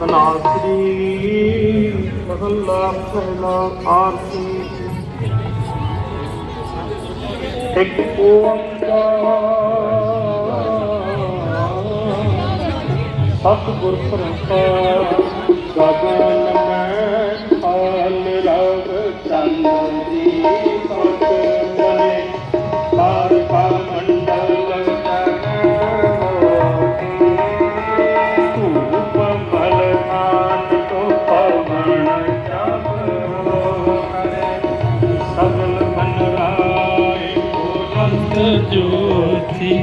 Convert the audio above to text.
ਸਨਾਸਰੀ ਮਹੱਲਾ ਪਹਿਲਾ ਆਰਤੀ। ਸਤਿਗੁਰ ਪ੍ਰਸਾਦ ਗਗਨ ਸਗਲ ਮਨ ਰਾਏ ਕੋ ਰੰਗ ਜੋਤੀ